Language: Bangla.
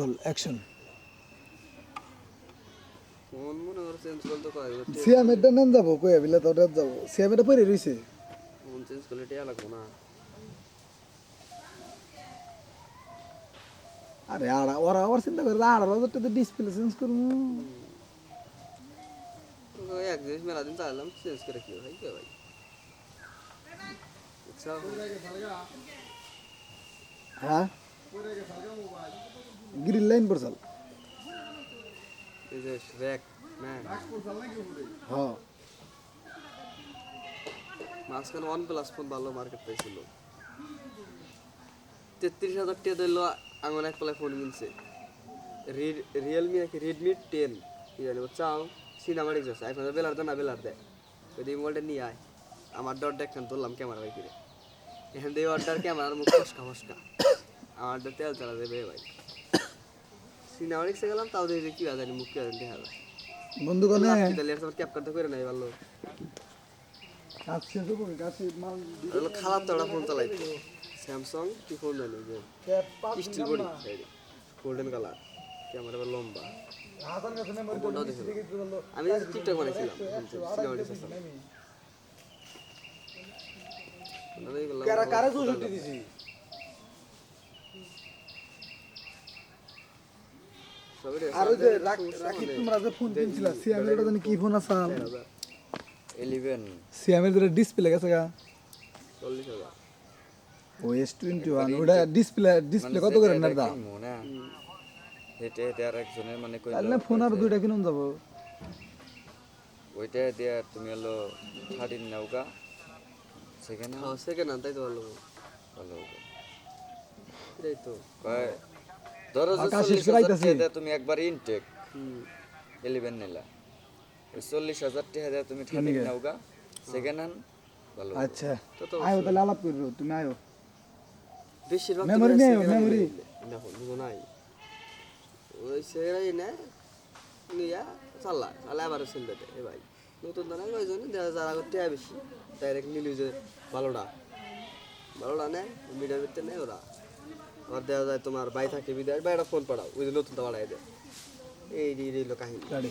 রোল অ্যাকশন মনে কয় নেন যাব কয়ে বিলে তো যাব। সিয়ামেরটা পরে না। আরে আড়া ওরা আবার চিন্তা করে আড়া হাজার টাকা ডিসপ্লে চেঞ্জ করব। এক জিনিস মেলা দিন চাইলাম চেঞ্জ করে কি ভাই কে ভাই? আচ্ছা হ্যাঁ? গ্রিল লাইন পড়ছাল হ্যাঁ। মাঝখানে ওয়ান প্লাস ফোন ভালো মার্কেট পাইছিল। তেত্রিশ হাজার টাকা দিল আঙুল এক পালায় ফোন কিনছে। রিয়েলমি নাকি রেডমি টেন কি জানি চাও সিনেমাটিক আছে এখন বেলার দেয় না বেলার দেয়। মোবাইলটা নিয়ে আয়। আমার ধরলাম ক্যামেরা ভাই এখান থেকে অর্ডার ক্যামেরার মুখ ফসকা ফসকা। আমার তেল চালা দেবে ভাই। সিনেমাটিক্সে গেলাম তাও দেখি কি জানি মুখ কি দেখা যায়। বন্ধু কনে তাহলে আমার ক্যাপ করতে করে নাই ভালো। খারাপ তো ফোন চালাইতো। স্যামসাং কি ফোন জানি যে? Steel body golden colour camera লম্বা। আমি টিকটক বানাইছিলাম সিনেমাটিক্স আসলাম কারা কারা চৌষট্টি দিছি আর ওই যে রাখি তোমরা যে ফোন কিনছিলা সিয়ামের ওটা জানি কি ফোন আসাল ইলেভেন সিয়ামের যেটা ডিসপ্লে গেছে গা। চল্লিশ হাজার। ও এস টোয়েন্টি ওয়ান ওটা ডিসপ্লে ডিসপ্লে কত করে না না? হেঁটে হেঁটে আর একজনের মানে তাহলে ফোন আর দুইটা কিনুন যাব। ওইটা দিয়ে তুমি হলো থার্টিন নাওগা সেখানে হ্যাঁ সেকেন্ড তাই তো ভালো ভালো হবে। এটাই তো। কয় ধরো আকাশ হাজার। টাকা তুমি একবার ইনটেক হুম ইলেভেন নিলা। ওই চল্লিশ হাজার টাকা দিয়ে তুমি থার্টিন নাওগা সেকেন্ড হ্যান্ড ভালো আচ্ছা। তো তো আয়ো তাহলে আলাপ করব তুমি আয়ো। বেশিরভাগ তো নেই, second hand memory। নিলে। দেখো দুটো নাই। ওই সেরাই না নিয়া চাল্লা চালা আবার সেল এ ভাই নতুন দানা ওই যারা করতে বেশি। ডাইরেক্ট নিলি যে ভালোটা। ভালোটা নেয় মিডিয়ার ভিতরে নেয় ওরা। আবার দেওয়া যায় তোমার ভাই থাকে বিদায় বা এটা ফোন পাঠাও, ওই যে নতুনটা বাড়াই দেয়। এই রইল কাহিনী।